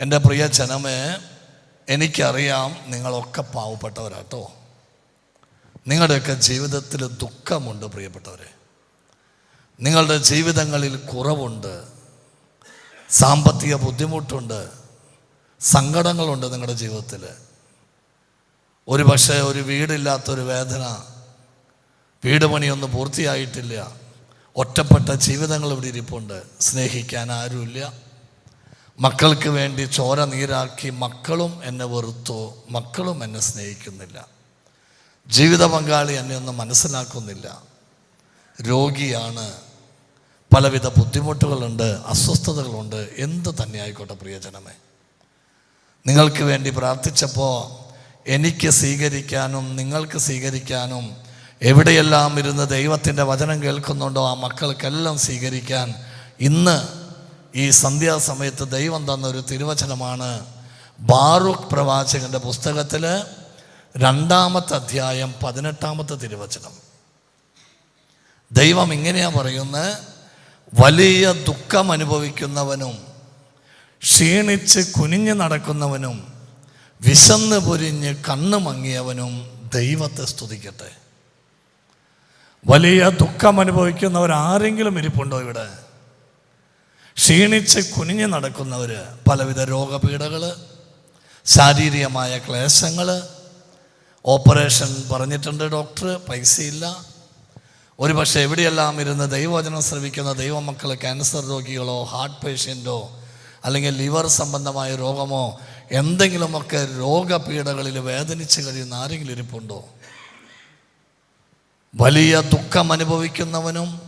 എന്റെ പ്രിയ ജനമേ എനിക്കറിയാം നിങ്ങളൊക്കെ പാവപ്പെട്ടവരാട്ടോ. നിങ്ങളുടെയൊക്കെ ജീവിതത്തിൽ ദുഃഖമുണ്ട് പ്രിയപ്പെട്ടവരെ. നിങ്ങളുടെ ജീവിതങ്ങളിൽ കുറവുണ്ട്. സാമ്പത്തിക ബുദ്ധിമുട്ടുണ്ട്. സങ്കടങ്ങളുണ്ട് നിങ്ങളുടെ ജീവിതത്തിൽ. ഒരു പക്ഷേ ഒരു വീടില്ലാത്തൊരു വേദന വീട് പണിയൊന്നും പൂർത്തിയായിട്ടില്ല ഒറ്റപ്പെട്ട ജീവിതങ്ങൾ ഇവിടെ ഇരിപ്പുണ്ട്. സ്നേഹിക്കാൻ ആരുമില്ല. മക്കൾക്ക് വേണ്ടി ചോര നീരാക്കി മക്കളും എന്നെ വെറുത്തു മക്കളും എന്നെ സ്നേഹിക്കുന്നില്ല. ജീവിത പങ്കാളി എന്നെ ഒന്നും മനസ്സിലാക്കുന്നില്ല. രോഗിയാണ് പലവിധ ബുദ്ധിമുട്ടുകളുണ്ട് അസ്വസ്ഥതകളുണ്ട് എന്ത് തന്നെ ആയിക്കോട്ടെ പ്രിയജനമേ. നിങ്ങൾക്ക് വേണ്ടി പ്രാർത്ഥിച്ചപ്പോൾ എനിക്ക് സ്വീകരിക്കാനും നിങ്ങൾക്ക് സ്വീകരിക്കാനും എവിടെയെല്ലാം ഇരുന്ന് ദൈവത്തിന്റെ വചനം കേൾക്കുന്നുണ്ടോ ആ മക്കൾക്കെല്ലാം സ്വീകരിക്കാൻ ഇന്ന് ഈ സന്ധ്യാസമയത്ത് ദൈവം തന്ന ഒരു തിരുവചനമാണ് ബാറുഖ് പ്രവാചകന്റെ പുസ്തകത്തിൽ രണ്ടാമത്തെ അധ്യായം പതിനെട്ടാമത്തെ തിരുവചനം. ദൈവം ഇങ്ങനെയാ പറയുന്നത് വലിയ ദുഃഖം അനുഭവിക്കുന്നവനും ക്ഷീണിച്ച് കുനിഞ്ഞു നടക്കുന്നവനും വിശന്ന് പൊരിഞ്ഞ് കണ്ണ് മങ്ങിയവനും ദൈവത്തെ സ്തുതിക്കട്ടെ. വലിയ ദുഃഖം അനുഭവിക്കുന്നവർ ആരെങ്കിലും ഇരിപ്പുണ്ടോ ഇവിടെ? ക്ഷീണിച്ച് കുനിഞ്ഞ് നടക്കുന്നവർ പലവിധ രോഗപീഠകൾ ശാരീരികമായ ക്ലേശങ്ങൾ ഓപ്പറേഷൻ പറഞ്ഞിട്ടുണ്ട് ഡോക്ടർ പൈസയില്ല. ഒരു പക്ഷേ എവിടെയെല്ലാം ഇരുന്ന് ദൈവവചനം ശ്രവിക്കുന്ന ദൈവമക്കൾ ക്യാൻസർ രോഗികളോ ഹാർട്ട് പേഷ്യന്റോ അല്ലെങ്കിൽ ലിവർ സംബന്ധമായ രോഗമോ എന്തെങ്കിലുമൊക്കെ രോഗപീഠകളിൽ വേദനിച്ച് കഴിയുന്ന ആരെങ്കിലും ഇരിപ്പുണ്ടോ? വലിയ ദുഃഖം അനുഭവിക്കുന്നവനും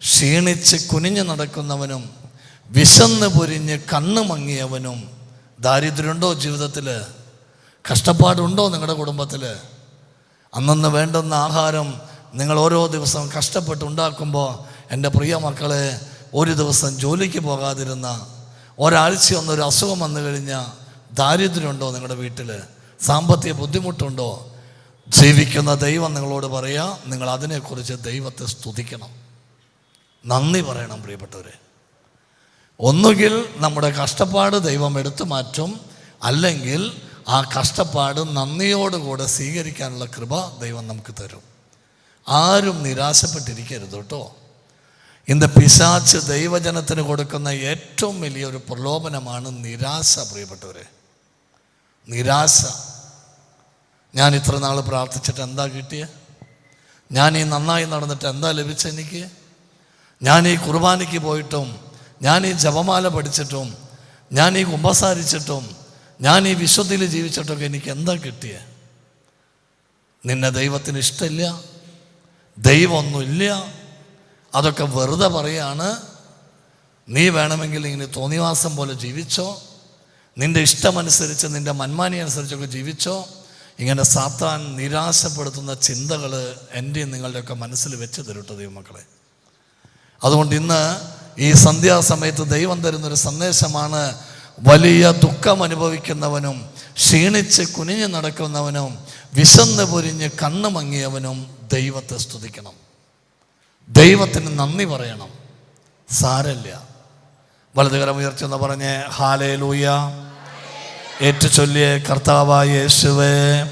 ക്ഷീണിച്ച് കുനിഞ്ഞു നടക്കുന്നവനും വിശന്ന് പൊരിഞ്ഞ് കണ്ണ് മങ്ങിയവനും ദാരിദ്ര്യമുണ്ടോ ജീവിതത്തിൽ കഷ്ടപ്പാടുണ്ടോ നിങ്ങളുടെ കുടുംബത്തിൽ അന്നന്ന് വേണ്ടുന്ന ആഹാരം നിങ്ങൾ ഓരോ ദിവസവും കഷ്ടപ്പെട്ട് ഉണ്ടാക്കുമ്പോൾ എന്റെ പ്രിയ മക്കളെ ഒരു ദിവസം ജോലിക്ക് പോകാതിരുന്ന ഒരാഴ്ച ഒന്നൊരു അസുഖം വന്നു കഴിഞ്ഞാൽ ദാരിദ്ര്യമുണ്ടോ നിങ്ങളുടെ വീട്ടിൽ സാമ്പത്തിക ബുദ്ധിമുട്ടുണ്ടോ? ജീവിക്കുന്ന ദൈവം നിങ്ങളോട് പറയാ നിങ്ങൾ അതിനെക്കുറിച്ച് ദൈവത്തെ സ്തുതിക്കണം. നന്ദി പറയണം പ്രിയപ്പെട്ടവരെ. ഒന്നുകിൽ നമ്മുടെ കഷ്ടപ്പാട് ദൈവം എടുത്തു മാറ്റും അല്ലെങ്കിൽ ആ കഷ്ടപ്പാട് നന്ദിയോടുകൂടെ സ്വീകരിക്കാനുള്ള കൃപ ദൈവം നമുക്ക് തരും. ആരും നിരാശപ്പെട്ടിരിക്കരുത് കേട്ടോ. ഇന്ന് പിശാച്ച് ദൈവജനത്തിന് കൊടുക്കുന്ന ഏറ്റവും വലിയൊരു പ്രലോഭനമാണ് നിരാശ പ്രിയപ്പെട്ടവരെ. നിരാശ. ഞാൻ ഇത്ര നാൾ പ്രാർത്ഥിച്ചിട്ട് എന്താ കിട്ടിയത് ഞാൻ ഈ നന്നായി നടന്നിട്ട് എന്താ ലഭിച്ചെനിക്ക് ഞാൻ ഈ കുർബാനയ്ക്ക് പോയിട്ടും ഞാൻ ഈ ജപമാല പഠിച്ചിട്ടും ഞാൻ ഈ കുമ്പസാരിച്ചിട്ടും ഞാൻ ഈ വിശ്വത്തിൽ ജീവിച്ചിട്ടൊക്കെ എനിക്ക് എന്താ കിട്ടിയ? നിന്നെ ദൈവത്തിന് ഇഷ്ടമില്ല ദൈവമൊന്നുമില്ല. അതൊക്കെ വെറുതെ പറയാണ്. നീ വേണമെങ്കിൽ ഇങ്ങനെ തോന്നിവാസം പോലെ ജീവിച്ചോ? നിന്റെ ഇഷ്ടമനുസരിച്ച് നിന്റെ മന്മാനി അനുസരിച്ചൊക്കെ ജീവിച്ചോ? ഇങ്ങനെ സാത്താൻ നിരാശപ്പെടുത്തുന്ന ചിന്തകൾ എന്റെയും നിങ്ങളുടെയൊക്കെ മനസ്സിൽ വെച്ച് തരട്ടെ ദൈവമക്കളെ. അതുകൊണ്ട് ഇന്ന് ഈ സന്ധ്യാസമയത്ത് ദൈവം തരുന്നൊരു സന്ദേശമാണ് വലിയ ദുഃഖം അനുഭവിക്കുന്നവനും ക്ഷീണിച്ച് കുനിഞ്ഞു നടക്കുന്നവനും വിശന്ന് പൊരിഞ്ഞ് കണ്ണു മങ്ങിയവനും ദൈവത്തെ സ്തുതിക്കണം. ദൈവത്തിന് നന്ദി പറയണം. സാരല്ല വലതുകരം ഉയർച്ചെന്ന് പറഞ്ഞ് ഹാലേ ലൂയ ഏറ്റുചൊല്ലിയ കർത്താവായ യേശുവേ.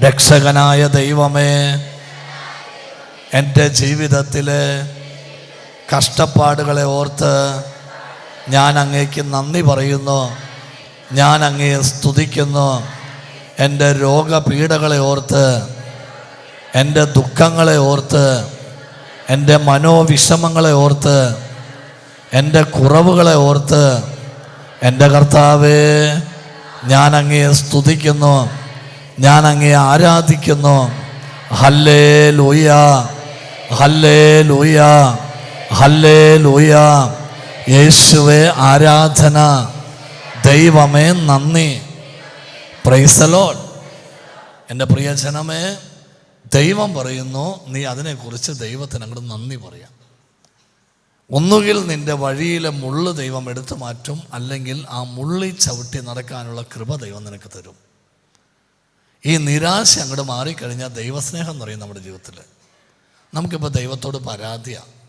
രക്ഷകനായ ദൈവമേ. എന്റെ ജീവിതത്തിലെ കഷ്ടപ്പാടുകളെ ഓർത്ത് ഞാൻ അങ്ങേക്ക് നന്ദി പറയുന്നു. ഞാൻ അങ്ങയെ സ്തുതിക്കുന്നു. എന്റെ രോഗപീഠകളെ ഓർത്ത് എന്റെ ദുഃഖങ്ങളെ ഓർത്ത് എന്റെ മനോവിഷമങ്ങളെ ഓർത്ത് എന്റെ കുറവുകളെ ഓർത്ത് എന്റെ കർത്താവേ ഞാൻ അങ്ങയെ സ്തുതിക്കുന്നു. ഞാൻ അങ്ങയെ ആരാധിക്കുന്നു. ഹല്ലേ ലൂയ ഹല്ലേ ലൂയ ഹല്ലേ ലൂയ യേശുവെ ആരാധന. ദൈവമേ നന്ദി. പ്രൈസലോൺ എന്റെ പ്രിയജനമേ ദൈവം പറയുന്നു നീ അതിനെക്കുറിച്ച് ദൈവത്തിന് അങ്ങോട്ട് നന്ദി പറയാം. ഒന്നുകിൽ നിന്റെ വഴിയിലെ മുള്ള് ദൈവം എടുത്തു മാറ്റും അല്ലെങ്കിൽ ആ മുള്ളി ചവിട്ടി നടക്കാനുള്ള കൃപ ദൈവം നിനക്ക് തരും. ഈ നിരാശ അങ്ങോട്ട് മാറിക്കഴിഞ്ഞാൽ ദൈവസ്നേഹം എന്ന് പറയും നമ്മുടെ ജീവിതത്തിൽ. നമുക്കിപ്പോൾ ദൈവത്തോട് പരാതിയാണ്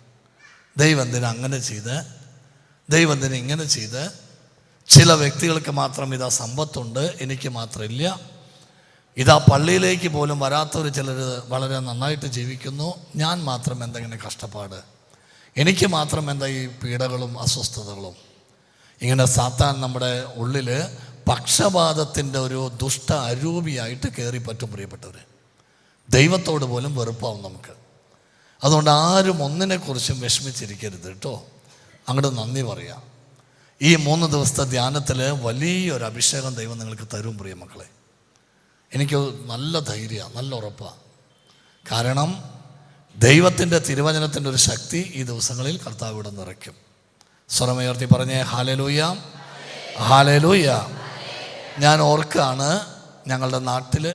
ദൈവം അങ്ങനെ ചെയ്ത് ദൈവം ഇങ്ങനെ ചെയ്ത് ചില വ്യക്തികൾക്ക് മാത്രം ഇതാ സമ്പത്തുണ്ട് എനിക്ക് മാത്രമില്ല. ഇതാ പള്ളിയിലേക്ക് പോലും വരാത്തവർ ചിലർ വളരെ നന്നായിട്ട് ജീവിക്കുന്നു. ഞാൻ മാത്രം എന്തെങ്കിലും കഷ്ടപ്പാട്? എനിക്ക് മാത്രം എന്താ ഈ പീഡകളും അസ്വസ്ഥതകളും? ഇങ്ങനെ സാത്താൻ നമ്മുടെ ഉള്ളിൽ പക്ഷപാതത്തിന്റെ ഒരു ദുഷ്ട അരൂപിയായിട്ട് കയറി പറ്റും പ്രിയപ്പെട്ടവർ ദൈവത്തോട് പോലും വെറുപ്പാവും നമുക്ക്. അതുകൊണ്ട് ആരും ഒന്നിനെക്കുറിച്ചും വിഷമിച്ചിരിക്കരുത് കേട്ടോ. അങ്ങോട്ട് നന്ദി പറയാം. ഈ മൂന്ന് ദിവസത്തെ ധ്യാനത്തിൽ വലിയൊരു അഭിഷേകം ദൈവം നിങ്ങൾക്ക് തരും പ്രിയ മക്കളെ. എനിക്ക് നല്ല ധൈര്യമാണ് നല്ല ഉറപ്പാണ് കാരണം ദൈവത്തിന്റെ തിരുവചനത്തിന്റെ ഒരു ശക്തി ഈ ദിവസങ്ങളിൽ കർത്താവ് ഇവിടെ നിറയ്ക്കും. സ്വരമുയർത്തി പറഞ്ഞേ ഹാലലൂയ ഹാലലൂയ. ഞാൻ ഓർക്കാണ് ഞങ്ങളുടെ നാട്ടിൽ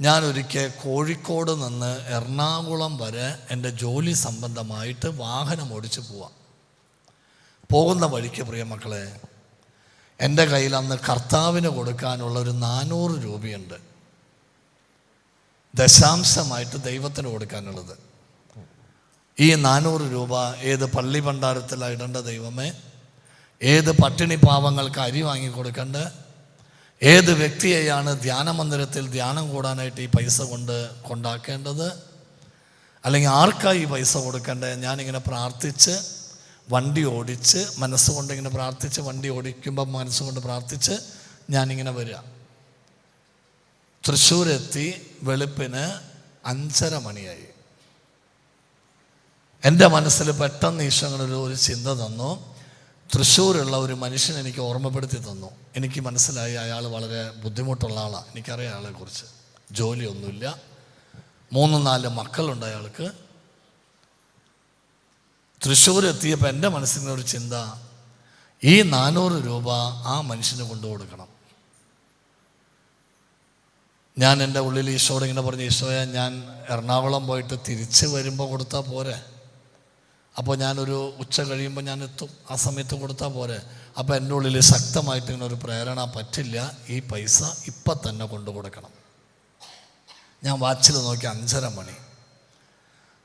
ഞാൻ ഒരിക്കൽ കോഴിക്കോട് നിന്ന് എറണാകുളം വരെ എന്റെ ജോലി സംബന്ധമായിട്ട് വാഹനം ഓടിച്ച് പോവാം. പോകുന്ന വഴിക്ക് പ്രിയ മക്കളെ എന്റെ കയ്യിൽ അന്ന് കർത്താവിന് കൊടുക്കാനുള്ള ഒരു നാനൂറ് രൂപയുണ്ട്. ദശാംശമായിട്ട് ദൈവത്തിന് കൊടുക്കാനുള്ളത്. ഈ നാനൂറ് രൂപ ഏത് പള്ളി ഭണ്ഡാരത്തിലാണ് ഇടേണ്ട ദൈവമേ? ഏത് പട്ടിണി പാവങ്ങൾക്ക് അരി വാങ്ങി കൊടുക്കേണ്ട ഏത് വ്യക്തിയെയാണ് ധ്യാനമന്ദിരത്തിൽ ധ്യാനം കൂടാനായിട്ട് ഈ പൈസ കൊണ്ട് കൊണ്ടാക്കേണ്ടത്? അല്ലെങ്കിൽ ആർക്കായി ഈ പൈസ കൊടുക്കേണ്ടത്? ഞാനിങ്ങനെ പ്രാർത്ഥിച്ച് വണ്ടി ഓടിച്ച് മനസ്സുകൊണ്ട് ഇങ്ങനെ പ്രാർത്ഥിച്ച് വണ്ടി ഓടിക്കുമ്പോൾ മനസ്സുകൊണ്ട് പ്രാർത്ഥിച്ച് ഞാനിങ്ങനെ വരിക. തൃശ്ശൂരെത്തി വെളുപ്പിന് അഞ്ചര മണിയായി. എന്റെ മനസ്സിൽ പെട്ടെന്ന് ഈശ്വരങ്ങളൊരു ഒരു ചിന്ത തന്നു. തൃശ്ശൂരുള്ള ഒരു മനുഷ്യൻ എനിക്ക് ഓർമ്മപ്പെടുത്തി തന്നു. എനിക്ക് മനസ്സിലായി അയാൾ വളരെ ബുദ്ധിമുട്ടുള്ള ആളാണ് എനിക്കറിയാം അയാളെക്കുറിച്ച് ജോലിയൊന്നുമില്ല. മൂന്ന് നാല് മക്കളുണ്ട് അയാൾക്ക്. തൃശ്ശൂർ എത്തിയപ്പോൾ എന്റെ മനസ്സിൽ ഒരു ചിന്ത ഈ നാനൂറ് രൂപ ആ മനുഷ്യന് കൊണ്ടു കൊടുക്കണം. ഞാൻ എന്റെ ഉള്ളിൽ ഈശോട് ഇങ്ങനെ പറഞ്ഞു ഈശോയെ ഞാൻ എറണാകുളം പോയിട്ട് തിരിച്ച് വരുമ്പോൾ കൊടുത്താൽ പോരെ? അപ്പോൾ ഞാനൊരു ഉച്ച കഴിയുമ്പോൾ ഞാൻ എത്തും ആ സമയത്ത് കൊടുത്താൽ പോരെ. അപ്പോൾ എന്റെ ഉള്ളിൽ ശക്തമായിട്ട് ഇങ്ങനെ ഒരു പ്രേരണ പറ്റില്ല. ഈ പൈസ ഇപ്പം തന്നെ കൊണ്ടു കൊടുക്കണം. ഞാൻ വാച്ചിൽ നോക്കി അഞ്ചര മണി.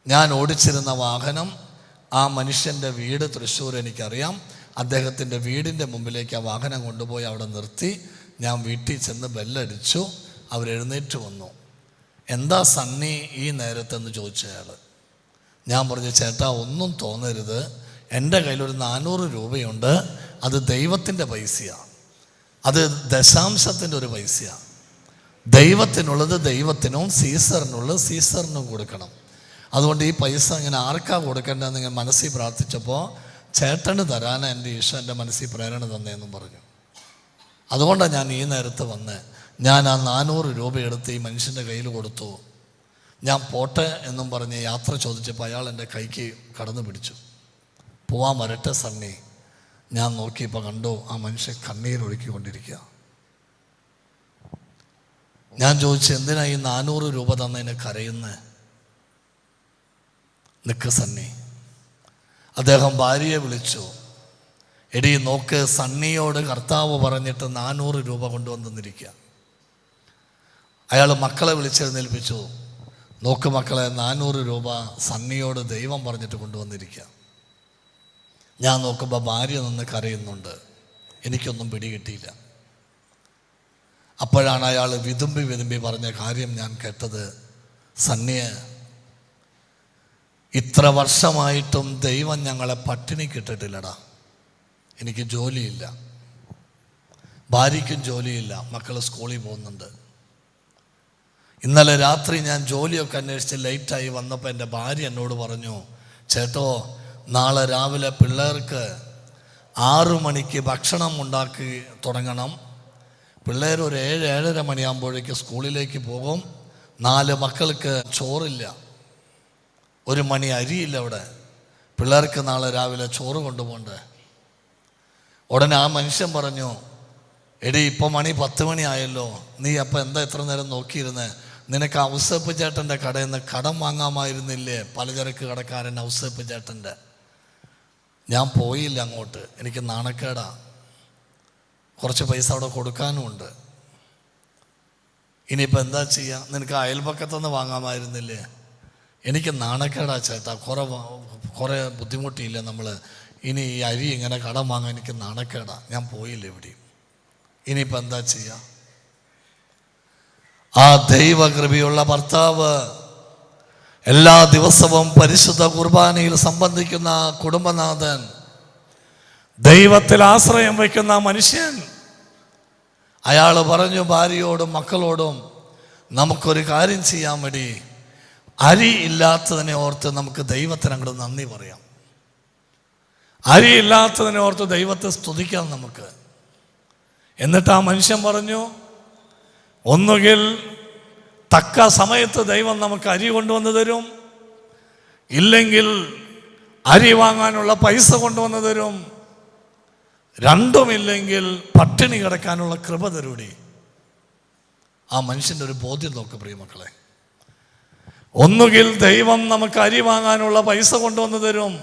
ഞാൻ ഓടിച്ചിരുന്ന വാഹനം ആ മനുഷ്യന്റെ വീട് തൃശ്ശൂർ എനിക്കറിയാം. അദ്ദേഹത്തിന്റെ വീടിന്റെ മുമ്പിലേക്ക് ആ വാഹനം കൊണ്ടുപോയി അവിടെ നിർത്തി. ഞാൻ വീട്ടിൽ ചെന്ന് ബെല്ലടിച്ചു. അവരെഴുന്നേറ്റ് വന്നു. എന്താ സണ്ണി ഈ നേരത്തെന്ന് ചോദിച്ചു അയാൾ ഞാൻ പറഞ്ഞു ചേട്ടാ ഒന്നും തോന്നരുത്. എന്റെ കയ്യിലൊരു നാനൂറ് രൂപയുണ്ട്. അത് ദൈവത്തിന്റെ പൈസയാണ് അത് ദശാംശത്തിന്റെ ഒരു പൈസയാണ് ദൈവത്തിനുള്ളത് ദൈവത്തിനും സീസറിനുള്ളത് സീസറിനും കൊടുക്കണം. അതുകൊണ്ട് ഈ പൈസ ഇങ്ങനെ ആർക്കാ കൊടുക്കേണ്ടതെന്ന് ഇങ്ങനെ മനസ്സിൽ പ്രാർത്ഥിച്ചപ്പോൾ ചേട്ടന് തരാനാണ് എന്റെ ഈശോ എന്റെ മനസ്സിൽ പ്രേരണ തന്നേന്നും പറഞ്ഞു. അതുകൊണ്ടാണ് ഞാൻ ഈ നേരത്ത് വന്ന്. ഞാൻ ആ നാനൂറ് രൂപ എടുത്ത് ഈ മനുഷ്യന്റെ കയ്യിൽ കൊടുത്തു. ഞാൻ പോട്ടെ എന്നും പറഞ്ഞ് യാത്ര ചോദിച്ചപ്പോൾ അയാൾ എന്റെ കൈക്ക് കടന്നു പിടിച്ചു. പോവാൻ വരട്ടെ സണ്ണി. ഞാൻ നോക്കിയപ്പോൾ കണ്ടു ആ മനുഷ്യൻ കണ്ണീരൊഴുക്കിക്കൊണ്ടിരിക്കുക ഞാൻ ചോദിച്ചു എന്തിനാ ഈ നാനൂറ് രൂപ തന്നതിന് കരയുന്ന? നിക്ക് സണ്ണി. അദ്ദേഹം ഭാര്യയെ വിളിച്ചു. എടി നോക്ക് സണ്ണിയോട് കർത്താവ് പറഞ്ഞിട്ട് നാനൂറ് രൂപ കൊണ്ടുവന്നിരിക്കുക. അയാൾ മക്കളെ വിളിച്ചെഴുന്നേൽപ്പിച്ചു. നോക്ക് മക്കളെ നാനൂറ് രൂപ സണ്ണിയോട് ദൈവം പറഞ്ഞിട്ട് കൊണ്ടുവന്നിരിക്കുക. ഞാൻ നോക്കുമ്പോൾ ഭാര്യ നിന്ന് കരയുന്നുണ്ട്. എനിക്കൊന്നും പിടികിട്ടിയില്ല. അപ്പോഴാണ് അയാൾ വിതുമ്പി വിതുമ്പി പറഞ്ഞ കാര്യം ഞാൻ കേട്ടത്. സണ്ണിയെ ഇത്ര വർഷമായിട്ടും ദൈവം ഞങ്ങളെ പട്ടിണി കിട്ടിട്ടില്ലടാ. എനിക്ക് ജോലിയില്ല. ഭാര്യയ്ക്കും ജോലിയില്ല. മക്കൾ സ്കൂളിൽ പോകുന്നുണ്ട്. ഇന്നലെ രാത്രി ഞാൻ ജോലിയൊക്കെ അന്വേഷിച്ച് ലേറ്റായി വന്നപ്പോൾ എന്റെ ഭാര്യ എന്നോട് പറഞ്ഞു ചേട്ടോ നാളെ രാവിലെ പിള്ളേർക്ക് ആറു മണിക്ക് ഭക്ഷണം ഉണ്ടാക്കി തുടങ്ങണം. പിള്ളേർ ഒരു ഏഴ് ഏഴര മണിയാകുമ്പോഴേക്ക് സ്കൂളിലേക്ക് പോകും. നാല് മക്കൾക്ക് ചോറില്ല. ഒരു മണി അരിയില്ല അവിടെ. പിള്ളേർക്ക് നാളെ രാവിലെ ചോറ് കൊണ്ടുപോകണ്ടേ. ഉടനെ ആ മനുഷ്യൻ പറഞ്ഞു എടി ഇപ്പം മണി പത്ത് മണിയായല്ലോ നീ അപ്പം എന്താ ഇത്ര നേരം നോക്കിയിരുന്നേ? നിനക്ക് ഔസേപ്പ് ചേട്ടന്റെ കടയിൽ നിന്ന് കടം വാങ്ങാമായിരുന്നില്ലേ? പലചരക്ക് കടക്കാരൻ ഔസേപ്പ് ചേട്ടന്റെ ഞാൻ പോയില്ല അങ്ങോട്ട്. എനിക്ക് നാണക്കേടാ. കുറച്ച് പൈസ അവിടെ കൊടുക്കാനുമുണ്ട് ഇനിയിപ്പോൾ എന്താ ചെയ്യുക നിനക്ക് അയൽപക്കത്തുനിന്ന് വാങ്ങാമായിരുന്നില്ലേ? എനിക്ക് നാണക്കേടാ ചേട്ടാ. കുറേ കുറേ ബുദ്ധിമുട്ടിയില്ല നമ്മൾ ഇനി ഈ അരി ഇങ്ങനെ കടം വാങ്ങാൻ എനിക്ക് നാണക്കേടാ. ഞാൻ പോയില്ല എവിടെയും. ഇനിയിപ്പോൾ എന്താ ചെയ്യുക ആ ദൈവകൃപയുള്ള ഭർത്താവ് എല്ലാ ദിവസവും പരിശുദ്ധ കുർബാനയിൽ സംബന്ധിക്കുന്ന കുടുംബനാഥൻ ദൈവത്തിൽ ആശ്രയം വയ്ക്കുന്ന മനുഷ്യൻ അയാൾ പറഞ്ഞു ഭാര്യയോടും മക്കളോടും നമുക്കൊരു കാര്യം ചെയ്യാൻ വേണ്ടി അരി ഇല്ലാത്തതിനെ ഓർത്ത് നമുക്ക് ദൈവത്തിന് അങ്ങോട്ട് നന്ദി പറയാം. അരി ഇല്ലാത്തതിനെ ഓർത്ത് ദൈവത്തെ സ്തുതിക്കാം നമുക്ക്. എന്നിട്ട് ആ മനുഷ്യൻ പറഞ്ഞു ഒന്നുകിൽ തക്ക സമയത്ത് ദൈവം നമുക്ക് അരി കൊണ്ടുവന്ന് തരും. ഇല്ലെങ്കിൽ അരി വാങ്ങാനുള്ള പൈസ കൊണ്ടുവന്ന് തരും. രണ്ടുമില്ലെങ്കിൽ പട്ടിണി കിടക്കാനുള്ള കൃപ തരൂടി. ആ മനുഷ്യന്റെ ഒരു ബോധ്യം നോക്ക് പ്രിയമക്കളെ ഒന്നുകിൽ ദൈവം നമുക്ക് അരി വാങ്ങാനുള്ള പൈസ കൊണ്ടുവന്ന് തരും.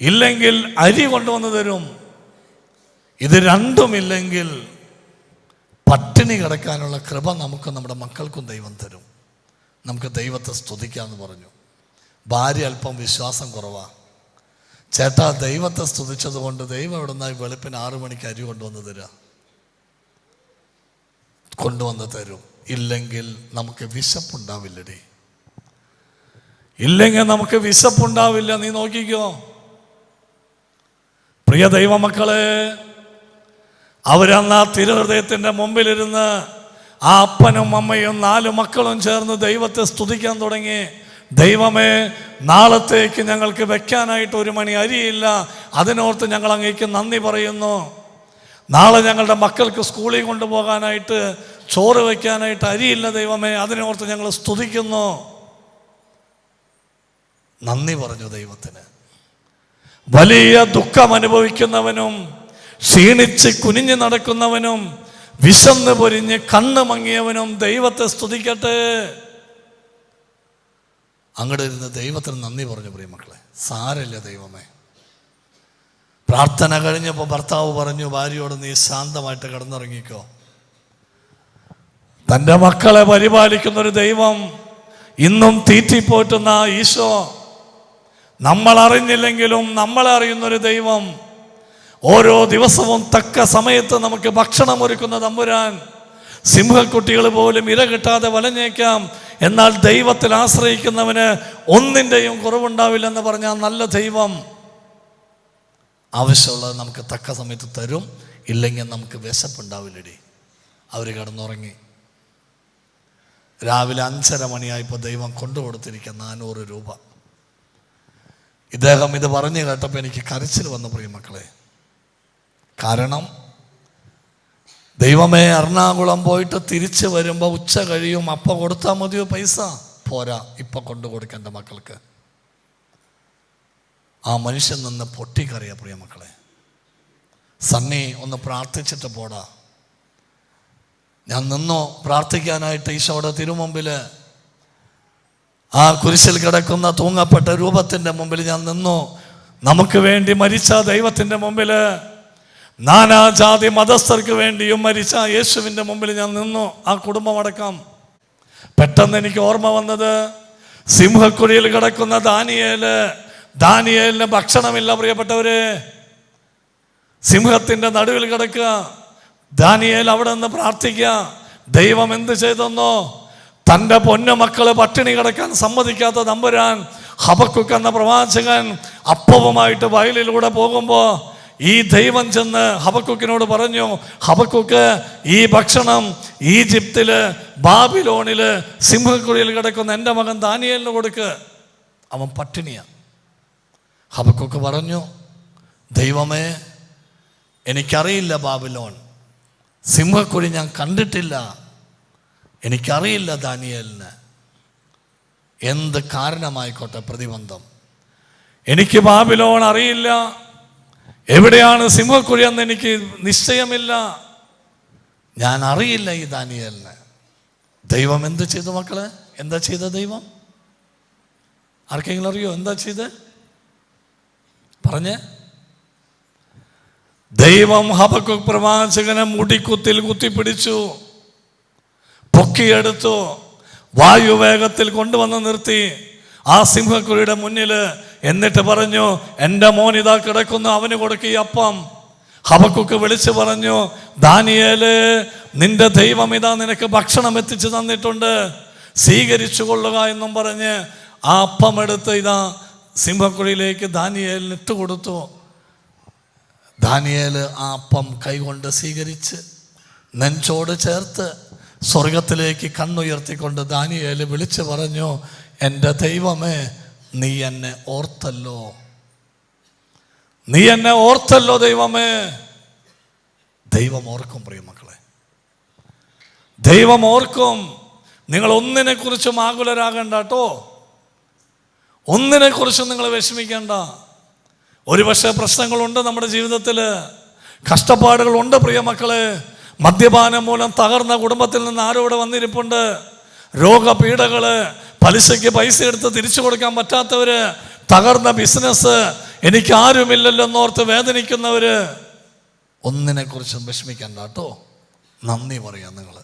ഇല്ലെങ്കിൽ അരി കൊണ്ടുവന്ന് തരും. ഇത് രണ്ടുമില്ലെങ്കിൽ പട്ടിണി കിടക്കാനുള്ള കൃപ നമുക്ക് നമ്മുടെ മക്കൾക്കും ദൈവം തരും. നമുക്ക് ദൈവത്തെ സ്തുതിക്കാമെന്ന് പറഞ്ഞു. ഭാര്യ അല്പം വിശ്വാസം കുറവാ. ചേട്ടാ ദൈവത്തെ സ്തുതിച്ചത് കൊണ്ട് ദൈവം എവിടെ നിന്നായി വെളുപ്പിന് ആറു മണിക്ക് അരി കൊണ്ടുവന്ന് തരിക കൊണ്ടുവന്ന് തരും. ഇല്ലെങ്കിൽ നമുക്ക് വിശപ്പുണ്ടാവില്ലടി. ഇല്ലെങ്കിൽ നമുക്ക് വിശപ്പുണ്ടാവില്ല. നീ നോക്കിക്കോ. പ്രിയ ദൈവമക്കളെ അവരന്ന് ആ തിരുഹൃദയത്തിന്റെ മുമ്പിലിരുന്ന് ആ അപ്പനും അമ്മയും നാല് മക്കളും ചേർന്ന് ദൈവത്തെ സ്തുതിക്കാൻ തുടങ്ങി. ദൈവമേ നാളത്തേക്ക് ഞങ്ങൾക്ക് വെക്കാനായിട്ട് ഒരു മണി അരിയില്ല. അതിനോർത്ത് ഞങ്ങൾ അങ്ങേക്ക് നന്ദി പറയുന്നു. നാളെ ഞങ്ങളുടെ മക്കൾക്ക് സ്കൂളിൽ കൊണ്ടുപോകാനായിട്ട് ചോറ് വയ്ക്കാനായിട്ട് അരിയില്ല ദൈവമേ അതിനോർത്ത് ഞങ്ങൾ സ്തുതിക്കുന്നു. നന്ദി പറഞ്ഞു ദൈവത്തിന്. വലിയ ദുഃഖം അനുഭവിക്കുന്നവനും ക്ഷീണിച്ച് കുനിഞ്ഞു നടക്കുന്നവനും വിശന്ന് പൊരിഞ്ഞ് കണ്ണ് മങ്ങിയവനും ദൈവത്തെ സ്തുതിക്കട്ടെ. അങ്ങോട്ട് ഇരുന്ന് ദൈവത്തിന് നന്ദി പറഞ്ഞു പ്രിയമക്കളെ സാരല്ല ദൈവമേ. പ്രാർത്ഥന കഴിഞ്ഞപ്പോൾ ഭർത്താവ് പറഞ്ഞു ഭാര്യയോട് നീ ശാന്തമായിട്ട് കിടന്നുറങ്ങിക്കോ. തന്റെ മക്കളെ പരിപാലിക്കുന്ന ഒരു ദൈവം ഇന്നും തീറ്റിപ്പോറ്റുന്ന ഈശോ. നമ്മൾ അറിഞ്ഞില്ലെങ്കിലും നമ്മളെ അറിയുന്നൊരു ദൈവം ഓരോ ദിവസവും തക്ക സമയത്ത് നമുക്ക് ഭക്ഷണം ഒരുക്കുന്ന തമ്പുരാൻ. സിംഹക്കുട്ടികൾ പോലും ഇര കിട്ടാതെ വലഞ്ഞേക്കാം. എന്നാൽ ദൈവത്തിൽ ആശ്രയിക്കുന്നവന് ഒന്നിന്റെയും കുറവുണ്ടാവില്ലെന്ന് പറഞ്ഞാൽ നല്ല ദൈവം. ആവശ്യമുള്ളത് നമുക്ക് തക്ക സമയത്ത് തരും. ഇല്ലെങ്കിൽ നമുക്ക് വിശപ്പുണ്ടാവില്ലടി. അവർ കിടന്നുറങ്ങി. രാവിലെ അഞ്ചര മണിയായപ്പോൾ ദൈവം കൊണ്ടുകൊടുത്തിരിക്കുക നാനൂറ് രൂപ. ഇദ്ദേഹം ഇത് പറഞ്ഞു കേട്ടപ്പോൾ എനിക്ക് കരച്ചിൽ വന്നു പ്രിയമക്കളെ മക്കളെ. കാരണം ദൈവമേ എറണാകുളം പോയിട്ട് തിരിച്ചു വരുമ്പോൾ ഉച്ച കഴിയും. അപ്പം കൊടുത്താൽ മതിയോ പൈസ? പോരാ ഇപ്പം കൊണ്ടു കൊടുക്കേണ്ട മക്കൾക്ക്. ആ മനുഷ്യൻ നിന്ന് പൊട്ടിക്കറിയ പ്രിയ മക്കളെ. സണ്ണി ഒന്ന് പ്രാർത്ഥിച്ചിട്ട് പോടാ. ഞാൻ നിന്നു പ്രാർത്ഥിക്കാനായിട്ട് ഈശോയുടെ തിരുമുമ്പിൽ ആ കുരിശിൽ കിടക്കുന്ന തൂങ്ങപ്പെട്ട രൂപത്തിന്റെ മുമ്പിൽ ഞാൻ നിന്നു. നമുക്ക് വേണ്ടി മരിച്ച ദൈവത്തിന്റെ മുമ്പിൽ നാനാജാതി മതസ്ഥർക്ക് വേണ്ടിയും മരിച്ച യേശുവിന്റെ മുമ്പിൽ ഞാൻ നിന്നു. ആ കുടുംബമടക്കം പെട്ടെന്ന് എനിക്ക് ഓർമ്മ വന്നത് സിംഹക്കുഴിയിൽ കിടക്കുന്ന ദാനിയേൽ. ദാനിയേലിന് ഭക്ഷണമില്ല പ്രിയപ്പെട്ടവര്. സിംഹത്തിന്റെ നടുവിൽ കിടക്കുക. ദാനിയേൽ അവിടെ നിന്ന് പ്രാർത്ഥിക്കുക. ദൈവം എന്ത് ചെയ്തെന്നോ. തന്റെ പൊന്നു മക്കൾ പട്ടിണി കിടക്കാൻ സമ്മതിക്കാത്ത നമ്പുരാൻ ഹബക്കുക്ക് എന്ന പ്രവാചകൻ അപ്പവുമായിട്ട് വയലിലൂടെ പോകുമ്പോൾ ഈ ദൈവം ചെന്ന് ഹബക്കുക്കിനോട് പറഞ്ഞു ഹബക്കുക്ക് ഈ ഭക്ഷണം ഈജിപ്തിൽ ബാബിലോണിൽ സിംഹക്കുഴിയിൽ കിടക്കുന്ന എന്റെ മകൻ ദാനിയലിന് കൊടുക്ക്. അവൻ പട്ടിണിയാണ് ഹബക്കുക്ക് പറഞ്ഞു ദൈവമേ എനിക്കറിയില്ല ബാബിലോൺ. സിംഹക്കുഴി ഞാൻ കണ്ടിട്ടില്ല. എനിക്കറിയില്ല ദാനിയലിന്. എന്ത് കാരണമായിക്കോട്ടെ പ്രതിബന്ധം. എനിക്ക് ബാബിലോൺ അറിയില്ല. എവിടെയാണ് സിംഹക്കുഴി എന്ന് എനിക്ക് നിശ്ചയമില്ല. ഞാൻ അറിയില്ല ഈ ദാനിയലിന്. ദൈവം എന്ത് ചെയ്തു മക്കളെ? എന്താ ചെയ്ത ദൈവം? ആർക്കെങ്കിലും അറിയോ എന്താ ചെയ്ത്? പറഞ്ഞേ. ദൈവം ഹബക്കു പ്രവാചകനെ മുടിക്കുത്തിൽ കുത്തിപ്പിടിച്ചു. പൊക്കിയെടുത്തു. വായുവേഗത്തിൽ കൊണ്ടുവന്ന് നിർത്തി. ആ സിംഹക്കുഴിയുടെ മുന്നിൽ എന്നിട്ട് പറഞ്ഞു എന്റെ മോൻ ഇതാ കിടക്കുന്നു അവന് കൊടുക്കുക അപ്പം. ഹബക്കുക്ക് വിളിച്ചു പറഞ്ഞു ദാനിയേൽ നിന്റെ ദൈവം ഇതാ നിനക്ക് ഭക്ഷണം എത്തിച്ചു തന്നിട്ടുണ്ട്. സ്വീകരിച്ചു കൊള്ളുക എന്നും പറഞ്ഞ് ആ അപ്പം എടുത്ത് ഇതാ സിംഹക്കുഴിയിലേക്ക് ദാനിയേലിന് ഇട്ട് കൊടുത്തു. ദാനിയേൽ ആ അപ്പം കൈകൊണ്ട് സ്വീകരിച്ച് നെഞ്ചോട് ചേർത്ത് സ്വർഗത്തിലേക്ക് കണ്ണുയർത്തിക്കൊണ്ട് ദാനിയേൽ വിളിച്ചു പറഞ്ഞു എന്റെ ദൈവമേ നീ എന്നെ ഓർത്തല്ലോ. നീ എന്നെ ഓർത്തല്ലോ ദൈവമേ. ദൈവം ഓർക്കും പ്രിയമക്കളെ ദൈവം ഓർക്കും. നിങ്ങൾ ഒന്നിനെ കുറിച്ചും ആകുലരാകണ്ട കേട്ടോ. ഒന്നിനെ കുറിച്ചും നിങ്ങൾ വിഷമിക്കേണ്ട. ഒരുപക്ഷെ പ്രശ്നങ്ങളുണ്ട് നമ്മുടെ ജീവിതത്തിൽ കഷ്ടപ്പാടുകളുണ്ട് പ്രിയമക്കളെ മദ്യപാനം മൂലം തകർന്ന കുടുംബത്തിൽ നിന്ന് ആരോ ഇവിടെ വന്നിരിപ്പുണ്ട്. രോഗപീഠകൾ പലിശയ്ക്ക് പൈസ എടുത്ത് തിരിച്ചു കൊടുക്കാൻ പറ്റാത്തവര് തകർന്ന ബിസിനസ് എനിക്ക് ആരുമില്ലല്ലോ എന്നോർത്ത് വേദനിക്കുന്നവര് ഒന്നിനെ കുറിച്ച് വിഷമിക്കണ്ട കേട്ടോ. നന്ദി പറയാം നിങ്ങൾ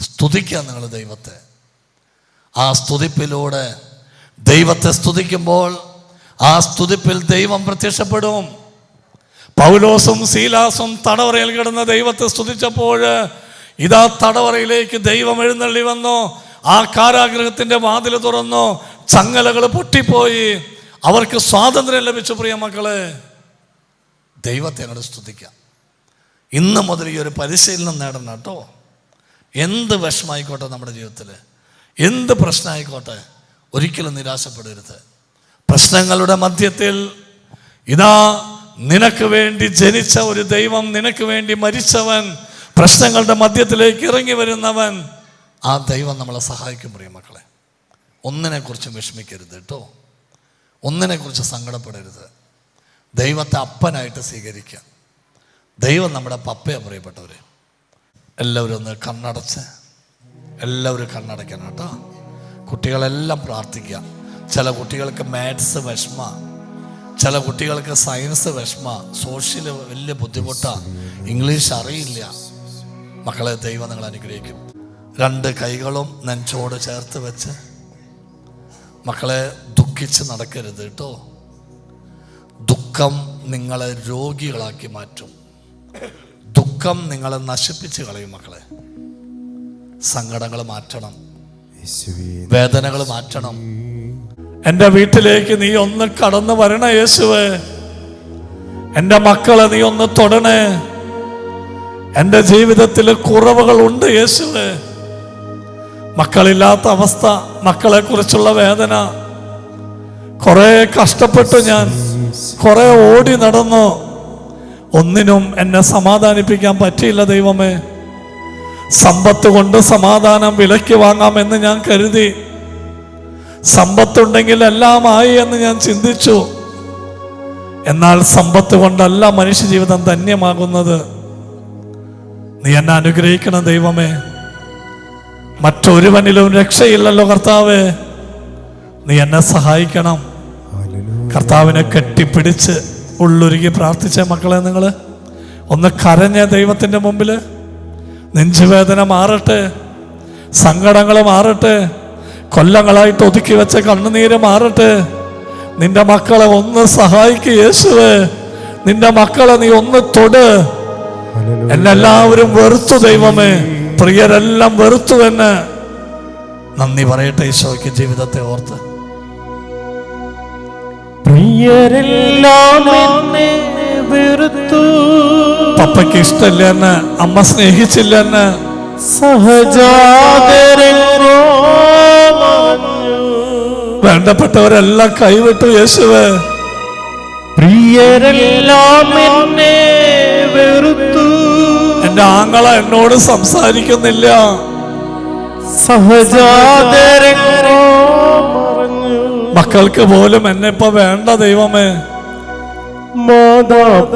സ്തുതിക്കുക നിങ്ങൾ ദൈവത്തെ. ആ സ്തുതിപ്പിലൂടെ ദൈവത്തെ സ്തുതിക്കുമ്പോൾ ആ സ്തുതിപ്പിൽ ദൈവം പ്രത്യക്ഷപ്പെടും. പൗലോസും സീലാസും തടവറയിൽ കിടന്ന ദൈവത്തെ സ്തുതിച്ചപ്പോൾ ഇതാ തടവറയിലേക്ക് ദൈവം എഴുന്നള്ളി വന്നു. ആ കാരാഗ്രഹത്തിന്റെ വാതിൽ തുറന്നു ചങ്ങലകൾ പൊട്ടിപ്പോയി. അവർക്ക് സ്വാതന്ത്ര്യം ലഭിച്ചു പ്രിയ മക്കളെ. ദൈവത്തെ അങ്ങോട്ട് സ്തുതിക്കാം. ഇന്ന് മുതൽ ഈ ഒരു പരിശീലനം നേടണം കേട്ടോ. എന്ത് വിഷമായിക്കോട്ടെ നമ്മുടെ ജീവിതത്തിൽ എന്ത് പ്രശ്നമായിക്കോട്ടെ? ഒരിക്കലും നിരാശപ്പെടരുത്. പ്രശ്നങ്ങളുടെ മധ്യത്തിൽ ഇതാ നിനക്ക് വേണ്ടി ജനിച്ച ഒരു ദൈവം നിനക്ക് വേണ്ടി മരിച്ചവൻ പ്രശ്നങ്ങളുടെ മധ്യത്തിലേക്ക് ഇറങ്ങി വരുന്നവൻ ആ ദൈവം നമ്മളെ സഹായിക്കും പ്രിയ മക്കളെ. ഒന്നിനെക്കുറിച്ചും വിഷമിക്കരുത് കേട്ടോ. ഒന്നിനെക്കുറിച്ച് സങ്കടപ്പെടരുത്. ദൈവത്തെ അപ്പനായിട്ട് സ്വീകരിക്കുക. ദൈവം നമ്മുടെ പപ്പയാണ് പ്രിയപ്പെട്ടവർ എല്ലാവരും ഒന്ന് കണ്ണടച്ച് എല്ലാവരും കണ്ണടയ്ക്കണം കേട്ടോ. കുട്ടികളെല്ലാം പ്രാർത്ഥിക്കുക. ചില കുട്ടികൾക്ക് മാത്സ് വിഷമ ചില കുട്ടികൾക്ക് സയൻസ് വിഷമ സോഷ്യൽ വലിയ ബുദ്ധിമുട്ടാണ് ഇംഗ്ലീഷ് അറിയില്ല. മക്കളെ ദൈവം നിങ്ങൾ അനുഗ്രഹിക്കും. രണ്ട് കൈകളും നെഞ്ചോട് ചേർത്ത് വെച്ച് മക്കളെ ദുഃഖിച്ച് നടക്കരുത് കേട്ടോ. ദുഃഖം നിങ്ങളെ രോഗികളാക്കി മാറ്റും. ദുഃഖം നിങ്ങളെ നശിപ്പിച്ച് കളയും മക്കളെ. സങ്കടങ്ങൾ മാറ്റണം. വേദനകൾ മാറ്റണം. എന്റെ വീട്ടിലേക്ക് നീ ഒന്ന് കടന്നു വരണേ യേശുവേ. എന്റെ മക്കളെ നീ ഒന്ന് തൊടണേ. എന്റെ ജീവിതത്തിൽ കുറവുകളുണ്ട് യേശുവേ. മക്കളില്ലാത്ത അവസ്ഥ മക്കളെ കുറിച്ചുള്ള വേദന. കുറെ കഷ്ടപ്പെട്ടു ഞാൻ. കുറെ ഓടി നടന്നു. ഒന്നിനും എന്നെ സമാധാനിപ്പിക്കാൻ പറ്റിയില്ല ദൈവമേ. സമ്പത്ത് കൊണ്ട് സമാധാനം വിലയ്ക്ക് വാങ്ങാമെന്ന് ഞാൻ കരുതി. സമ്പത്തുണ്ടെങ്കിൽ എല്ലാം ആയി എന്ന് ഞാൻ ചിന്തിച്ചു. എന്നാൽ സമ്പത്ത് കൊണ്ടല്ല മനുഷ്യ ജീവിതം ധന്യമാകുന്നത്. നീ എന്നെ അനുഗ്രഹിക്കണം ദൈവമേ. മറ്റൊരുവനിലും രക്ഷയില്ലല്ലോ കർത്താവ്. നീ എന്നെ സഹായിക്കണം. കർത്താവിനെ കെട്ടിപ്പിടിച്ച് ഉള്ളൊരുക്കി പ്രാർത്ഥിച്ച മക്കളെ നിങ്ങൾ ഒന്ന് കരഞ്ഞ ദൈവത്തിന്റെ മുമ്പിൽ നെഞ്ചുവേദന മാറട്ടെ. സങ്കടങ്ങൾ മാറട്ടെ. കൊല്ലങ്ങളായിട്ട് ഒതുക്കി വെച്ച കണ്ണുനീര് മാറട്ടെ. നിന്റെ മക്കളെ ഒന്ന് സഹായിക്ക് യേശുവേ. നിന്റെ മക്കളെ നീ ഒന്ന് തൊട്. എന്നെല്ലാവരും വെറുത്തു ദൈവമേ. പ്രിയരെല്ലാം വെറുത്തു എന്ന് നന്ദി പറയട്ടെ ഈശോയ്ക്ക് ജീവിതത്തെ ഓർത്ത്. പ്രിയരെല്ലാം വെറുത്തു. പപ്പയ്ക്ക് ഇഷ്ടമില്ല എന്നെ അമ്മ സ്നേഹിച്ചില്ല എന്നെ. സഹജാതരോ വേണ്ടപ്പെട്ടവരെല്ലാം കൈവിട്ടു യേശുവേ. പ്രിയരെല്ലാം എന്നെ വെറുത്തു. ആങ്ങള എന്നോട് സംസാരിക്കുന്നില്ല. മക്കൾക്ക് പോലും എന്നെ ഇപ്പൊ വേണ്ട ദൈവമേ. മാതാപിതാക്കളും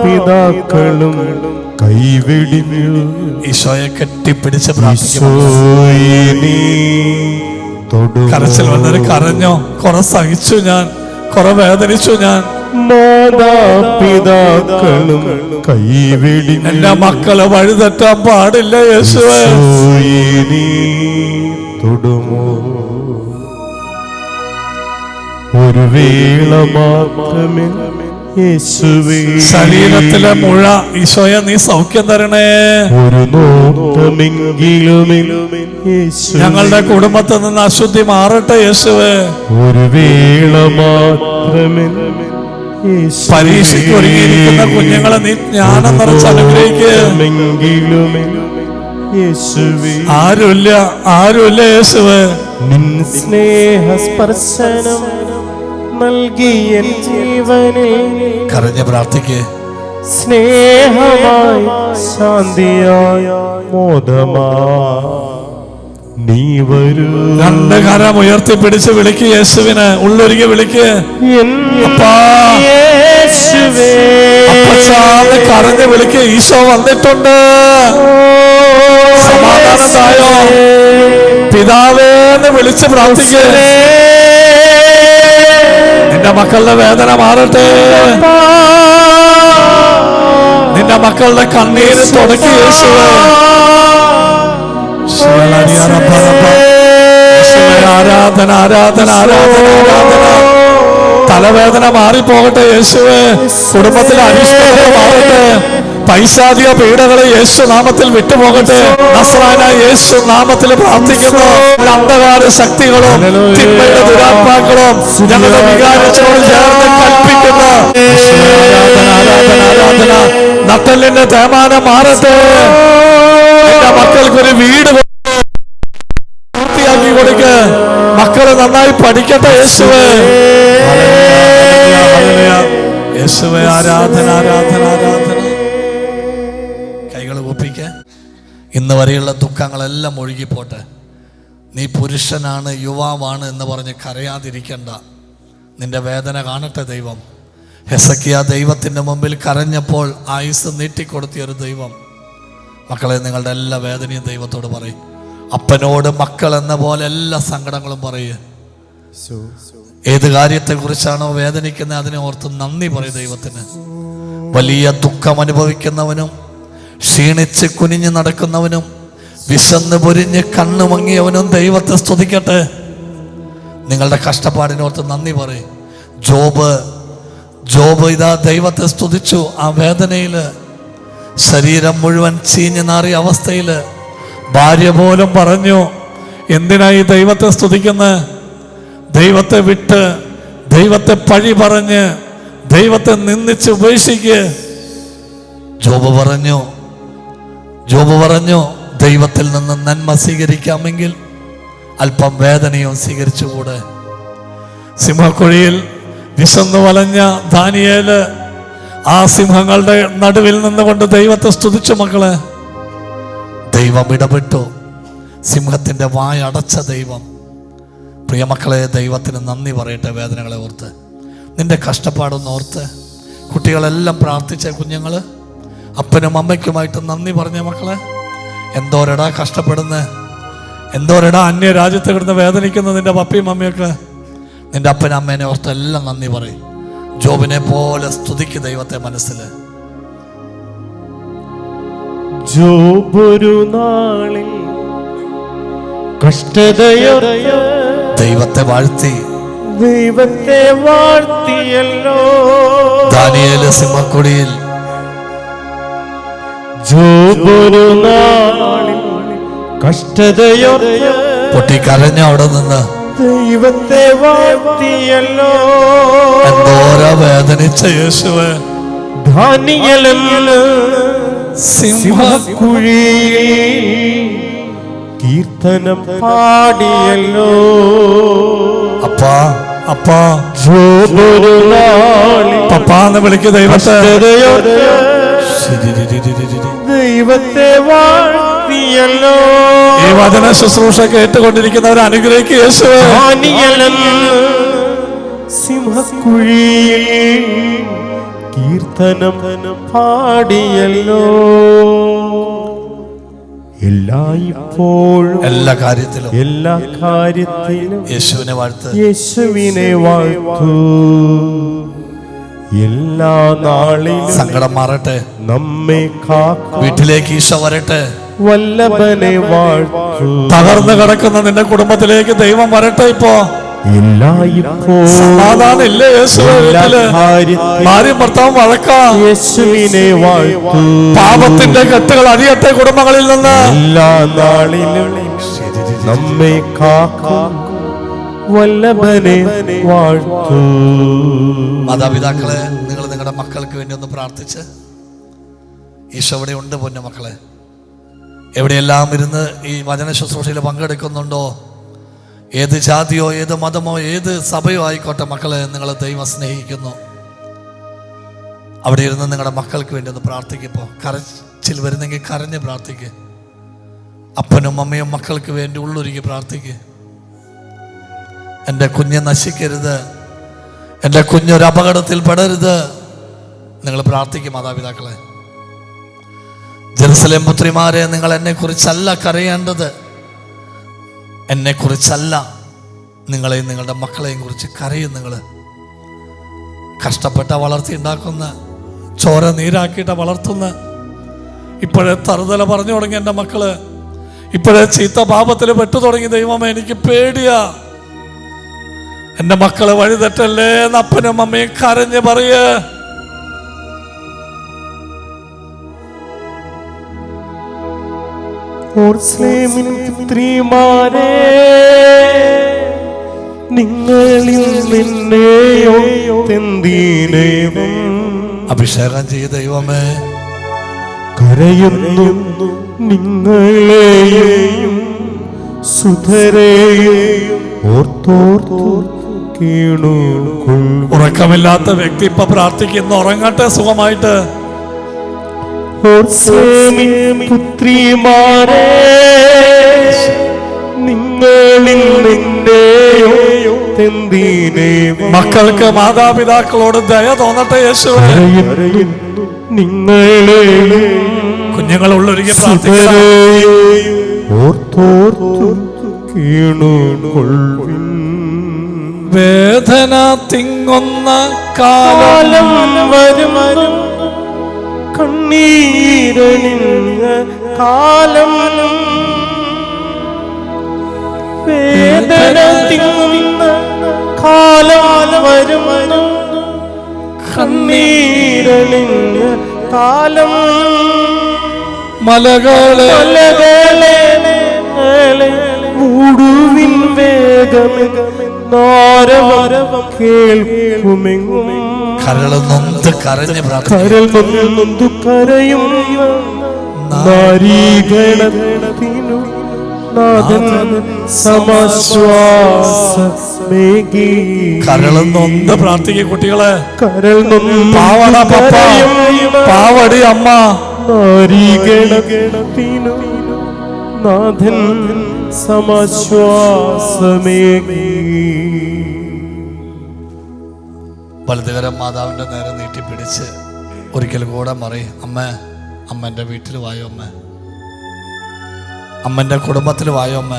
കൈവിടിഞ്ഞു. ഈശോയെ കെട്ടിപ്പിടിച്ച്? കരച്ചിൽ വന്നൊരു കരഞ്ഞോ? കുറെ സഹിച്ചു ഞാൻ. കുറെ വേദനിച്ചു ഞാൻ. മാതാപിതാക്കളും കൈവിടി എന്റെ മക്കളെ വഴിതെറ്റാൻ പാടില്ല യേശുവേ. തൊടുമോ? ഒരു വേള മാത്രമേ ശരീരത്തിലെ മുഴ ഈശോയെ നീ സൗഖ്യം തരണേ. ഒരു ഞങ്ങളുടെ കുടുംബത്തിൽ നിന്ന് അശുദ്ധി മാറട്ടെ യേശുവേ. ഒരു വേള മാത്രമേ. പരീക്ഷയ്ക്ക് ഒരുങ്ങിയിരിക്കുന്ന കുഞ്ഞുങ്ങളെ നീ ജ്ഞാനം നിറച്ച് അനുഗ്രഹിക്കുക ആരുമില്ല ആരുമില്ല യേശുവേ. നിൻ സ്നേഹസ്പർശനം നൽകിയ ജീവനിൽ കരഞ്ഞ പ്രാർത്ഥിക്കേ. സ്നേഹമായി ശാന്തിയായ മോദമാ. നീ വരൂ. രണ്ട് കരം ഉയർത്തി പിടിച്ച് വിളിക്ക് യേശുവിന്. ഉള്ളൊരുങ്ങി വിളിക്ക്. കരഞ്ഞ് വിളിക്ക്. ഈശോ വന്നിട്ടുണ്ട്. സമാധാനം തായോ പിതാവേന്ന് വിളിച്ച് പ്രാർത്ഥിക്കേ. നിന്റെ മക്കളുടെ വേദന മാറട്ടെ. നിന്റെ മക്കളുടെ കണ്ണീര് തുടക്കി യേശുവേ, ആരാധന ആരാധന ആരാധന ആരാധന തലവേദന മാറിപ്പോകട്ടെ യേശുവേ. കുടുംബത്തിലെ അരിഷ്ടത മാറട്ടെ. പൈശാചിക പീഡകളെ യേശു നാമത്തിൽ വിട്ടുപോകട്ടെ. നസ്രാന യേശു നാമത്തിൽ പ്രാർത്ഥിക്കുന്നു. അന്ധകാര ശക്തികളും തിന്മയുടെ ദുരാത്മാക്കളും ഞങ്ങളുടെ വികാരത്തോട് ചേർന്ന് കൽപ്പിക്കുന്നു. യേശുവേ, ആരാധന ആരാധന ആരാധന. നട്ടലിന്റെ തേമാനം മാറട്ടെ. എന്റെ മക്കൾക്കൊരു വീട് പൂർത്തിയാക്കി കൊടുക്ക. മക്കൾ നന്നായി പഠിക്കട്ടെ യേശുവേ. യേശുവേ ആരാധന ആരാധന ആരാധന. കൈകൾ ഒപ്പിക്ക. ഇന്ന് വരെയുള്ള ദുഃഖങ്ങളെല്ലാം ഒഴുകിപ്പോട്ടെ. നീ പുരുഷനാണ് യുവാവാണ് എന്ന് പറഞ്ഞ് കരയാതിരിക്കണ്ട. നിന്റെ വേദന കാണട്ടെ ദൈവം. ഹെസക്കിയ ദൈവത്തിന്റെ മുമ്പിൽ കരഞ്ഞപ്പോൾ ആയുസ് നീട്ടിക്കൊടുത്തിയ ഒരു ദൈവം. മക്കളെ നിങ്ങളുടെ എല്ലാ വേദനയും ദൈവത്തോട് പറയും. അപ്പനോട് മക്കൾ എന്ന പോലെ എല്ലാ സങ്കടങ്ങളും പറയുക ഏത് കാര്യത്തെക്കുറിച്ചാണോ വേദനിക്കുന്നത് അതിനെ ഓർത്ത് നന്ദി പറയും ദൈവത്തിന്. വലിയ ദുഃഖം അനുഭവിക്കുന്നവനും ക്ഷീണിച്ച് കുനിഞ്ഞ് നടക്കുന്നവനും വിശന്ന് പൊരിഞ്ഞ് കണ്ണു മങ്ങിയവനും ദൈവത്തെ സ്തുതിക്കട്ടെ. നിങ്ങളുടെ കഷ്ടപ്പാടിനോർത്ത് നന്ദി പറയും. ജോബ് ജോബ് ഇതാ ദൈവത്തെ സ്തുതിച്ചു ആ വേദനയിൽ. ശരീരം മുഴുവൻ ചീഞ്ഞു നാറിയ അവസ്ഥയിൽ ഭാര്യ പോലും പറഞ്ഞു എന്തിനായി ദൈവത്തെ സ്തുതിക്കുന്നത് ദൈവത്തെ വിട്ട് ദൈവത്തെ പഴി പറഞ്ഞ് ദൈവത്തെ നിന്ദിച്ച് ഉപേക്ഷിക്ക്. ജോബ് പറഞ്ഞു ജോബ് പറഞ്ഞു ദൈവത്തിൽ നിന്ന് നന്മ സ്വീകരിക്കാമെങ്കിൽ അല്പം വേദനയും സ്വീകരിച്ചുകൂടെ? സിംഹക്കുഴിയിൽ വിശന്നു വലഞ്ഞ ദാനിയേൽ ആ സിംഹങ്ങളുടെ നടുവിൽ നിന്നുകൊണ്ട് ദൈവത്തെ സ്തുതിച്ചു മക്കൾ. ദൈവം ഇടപെട്ടു. സിംഹത്തിന്റെ വായ അടച്ച ദൈവം. പ്രിയ മക്കളെ ദൈവത്തിന് നന്ദി പറയട്ടെ വേദനകളെ ഓർത്ത്. നിന്റെ കഷ്ടപ്പാടൊന്ന് ഓർത്ത്. കുട്ടികളെല്ലാം പ്രാർത്ഥിച്ച കുഞ്ഞുങ്ങൾ അപ്പനും അമ്മയ്ക്കുമായിട്ട് നന്ദി പറഞ്ഞ മക്കളെ എന്തോരടാ കഷ്ടപ്പെടുന്ന? എന്തോരടാ അന്യ രാജ്യത്ത് കിടന്ന് വേദനിക്കുന്ന നിന്റെ പപ്പയും അമ്മയൊക്കെ? നിന്റെ അപ്പനും അമ്മേനെ ഓർത്ത് എല്ലാം നന്ദി പറയും. ജോബിനെ പോലെ സ്തുതിക്ക് ദൈവത്തെ മനസ്സിൽ. ജോബൊരു നാളിൽ കഷ്ടതയൊരു ദൈവത്തെ വാഴ്ത്തി. ദൈവത്തെ വാഴ്ത്തിയല്ലോ. ദാനിയേൽ സിംഹക്കുടിയിൽ. ജോബൊരു നാളിൽ പൊട്ടി പൊട്ടിക്കരഞ്ഞ അവിടെ നിന്ന് ദൈവത്തെ വാഴ്ത്തിയല്ലോ എന്തോര വേദനിച്ച യേശുവേ. സിംഹക്കുഴി കീർത്തനം പാടിയല്ലോ. അപ്പാ അപ്പാ. പപ്പാന്ന് വിളിക്കുക ദൈവത്തെ. ദൈവത്തെ ശിരിരിരിരിരിരി. ദൈവത്തെ ഈ വചന ശുശ്രൂഷ കേട്ടുകൊണ്ടിരിക്കുന്നവർ അനുഗ്രഹിക്കുക യേശുവേ സിംഹക്കുഴിയിൽ സിംഹക്കുഴി കീർത്തനം പാടിയല്ലോ. എല്ലായ്പ്പോഴും എല്ലാ കാര്യത്തിലും എല്ലാ കാര്യത്തിലും യേശുവിനെ വാഴ്ത്ത്. യേശുവിനെ വാഴ്ത്തു. എല്ലാ നാളിലും സങ്കടം മാറട്ടെ. നമ്മെ കാക്കും വീട്ടിലേക്ക് ഈശോ വരട്ടെ. വല്ലഭനെ വാഴ്ത്തു. തകർന്നു കിടക്കുന്ന നിന്റെ കുടുംബത്തിലേക്ക് ദൈവം വരട്ടെ ഇപ്പോ. ഭർത്താവും വഴക്കാം. യേശുവിനെ വാഴ്ത്തു. പാപത്തിന്റെ കെട്ടുകൾ അഴിയട്ടെ കുടുംബങ്ങളിൽ നിന്ന്. എല്ലാ നാളിലും നമ്മെ കാക്കും. വല്ലഭനെ വാഴ്ത്തു. മാതാപിതാക്കളെ നിങ്ങൾ നിങ്ങളുടെ മക്കൾക്ക് വേണ്ടി ഒന്ന് പ്രാർത്ഥിച്ച്. ഈശോ അവിടെ ഉണ്ട് പൊന്നു മക്കളെ. എവിടെയെല്ലാം ഇരുന്ന് ഈ വചന ശുശ്രൂഷയിൽ പങ്കെടുക്കുന്നുണ്ടോ? ഏത് ജാതിയോ ഏത് മതമോ ഏത് സഭയോ ആയിക്കോട്ടെ മക്കളെ നിങ്ങൾ ദൈവം സ്നേഹിക്കുന്നു. അവിടെ ഇരുന്ന് നിങ്ങളുടെ മക്കൾക്ക് വേണ്ടി ഒന്ന് പ്രാർത്ഥിക്കുമ്പോൾ കരച്ചിൽ വരുന്നെങ്കിൽ കരഞ്ഞ് പ്രാർത്ഥിക്ക്. അപ്പനും അമ്മയും മക്കൾക്ക് വേണ്ടി ഉള്ളൊരുക്കി പ്രാർത്ഥിക്ക്. എന്റെ കുഞ്ഞ് നശിക്കരുത്. എന്റെ കുഞ്ഞൊരു അപകടത്തിൽ പെടരുത്. നിങ്ങൾ പ്രാർത്ഥിക്കും മാതാപിതാക്കളെ. ജെറുസലേം പുത്രിമാരെ നിങ്ങൾ എന്നെ കുറിച്ചല്ല കരയേണ്ടത്. എന്നെ കുറിച്ചല്ല നിങ്ങളെയും നിങ്ങളുടെ മക്കളെയും കുറിച്ച് കരയും നിങ്ങൾ. കഷ്ടപ്പെട്ട വളർത്തി ഉണ്ടാക്കുന്ന ചോര നീരാക്കിയിട്ട് വളർത്തുന്ന ഇപ്പോഴേ തറുതല പറഞ്ഞു തുടങ്ങി എന്റെ മക്കൾ. ഇപ്പോഴേ ചീത്ത പാപത്തിൽ പെട്ടു തുടങ്ങി ദൈവമേ എനിക്ക് പേടിയാ. എന്റെ മക്കൾ വഴിതെറ്റല്ലേ എന്ന് അപ്പനും അമ്മയും കരഞ്ഞ് പറയേ. പുത്രിമാരെ നിങ്ങളിൽ നിന്നെയോ തെന്തീനേവം അഭിഷേകം ചെയ്ത ദൈവമേ. കരയുന്നു നിങ്ങളെയും സുധരെയും ഓർത്തോർത്തു ഉറക്കമില്ലാത്ത വ്യക്തി ഇപ്പൊ പ്രാർത്ഥിക്കുന്നു. ഉറങ്ങട്ടെ സുഖമായിട്ട്. പുത്രിമാരെ നിങ്ങളിൽ നിന്നെയോ തെന്തീനേവം മക്കൾക്ക് മാതാപിതാക്കളോട് ദയ തോന്നട്ടെ യേശു നിങ്ങളെ കുഞ്ഞുങ്ങൾ ഉള്ളൊരുക്കി ഓർത്തോർത്തു വേദന തിങ്ങുന്ന കാലം കാലം വരും. കണ്ണീരണിഞ്ഞ കാലം. വേദന തിങ്ങുന്ന കാലം വരും. കണ്ണീരണിഞ്ഞ കാലം. മലകളെ മലകളെ മൂടുവിൻ വേഗമെന്നാരവരവം കേൾക്കുമെങ്ങും. നൊന്ത് കരഞ്ഞ് പ്രാർത്ഥിക്കും കരൽ നൊന്തു കരയും. നാരീഗണത്തിനു നാഥൻ സമാശ്വാസമേകി. കരൾ നൊന്ത് പ്രാർത്ഥിക്കും കുട്ടികളെ. കരൾ നൊന്തു പാവട പപ്പ. പാവടി അമ്മ. നാരീഗണത്തിനു നാഥൻ സമാശ്വാസമേകി. വലുതുകരം മാതാവിന്റെ നേരെ നീട്ടിപ്പിടിച്ച് ഒരിക്കൽ കൂടെ മറി അമ്മ അമ്മ എന്റെ വീട്ടിൽ വായോ അമ്മ? അമ്മന്റെ കുടുംബത്തിൽ വായോ അമ്മ?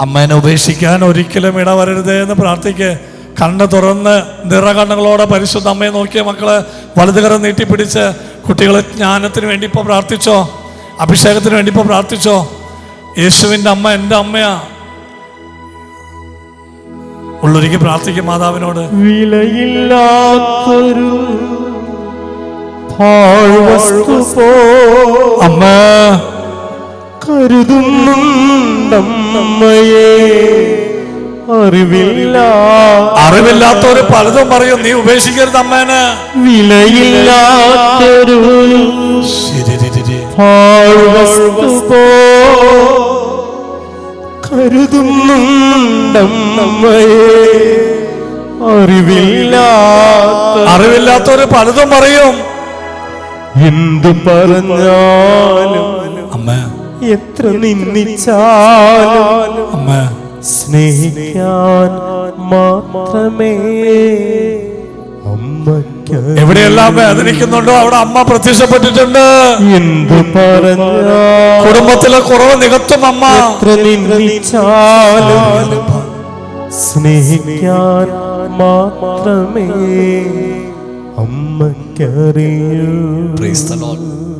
അമ്മേനെ ഉപേക്ഷിക്കാൻ ഒരിക്കലും ഇടവരരുതേ എന്ന് പ്രാർത്ഥിക്ക്. കണ്ണ് തുറന്ന് നിറകണ്ണുകളോടെ പരിശുദ്ധ അമ്മയെ നോക്കിയ മക്കൾ വലുതുകരം നീട്ടിപ്പിടിച്ച് കുട്ടികളെ ജ്ഞാനത്തിന് വേണ്ടി ഇപ്പോൾ പ്രാർത്ഥിച്ചോ? അഭിഷേകത്തിന് വേണ്ടി ഇപ്പോൾ പ്രാർത്ഥിച്ചോ? യേശുവിന്റെ അമ്മ എന്റെ അമ്മയാ. ഉള്ളൊരുക്കി പ്രാർത്ഥിക്കും മാതാവിനോട്. വിലയില്ലാത്തൊരു അമ്മ. കരുതുന്നുണ്ടമ്മയെ അറിവില്ല. അറിവില്ലാത്തൊരു പലതും പറയും നീ ഉപേക്ഷിക്കരുത് അമ്മേന്. വിലയില്ലാത്തൊരു ശരി പോ കരുതുന്നുണ്ടമ്മയെ അറിവില്ലാത്ത അറിവില്ലാത്തവര് പലതും പറയും. എന്തു പറഞ്ഞാലും അമ്മ. എത്ര നിന്ദിച്ചാലും അമ്മ. സ്നേഹിക്കാൻ മാത്രമേ എവിടെയെല്ലാം വേദനിക്കുന്നുണ്ടോ അവിടെ അമ്മ പ്രത്യക്ഷപ്പെട്ടിട്ടുണ്ട്. എന്തു പറഞ്ഞ? കുടുംബത്തിലെ കുറവ് നികത്തും അമ്മ. സ്നേഹിക്കാൻ മാത്രമേ അമ്മയ്ക്കറിയൂ. Praise the Lord.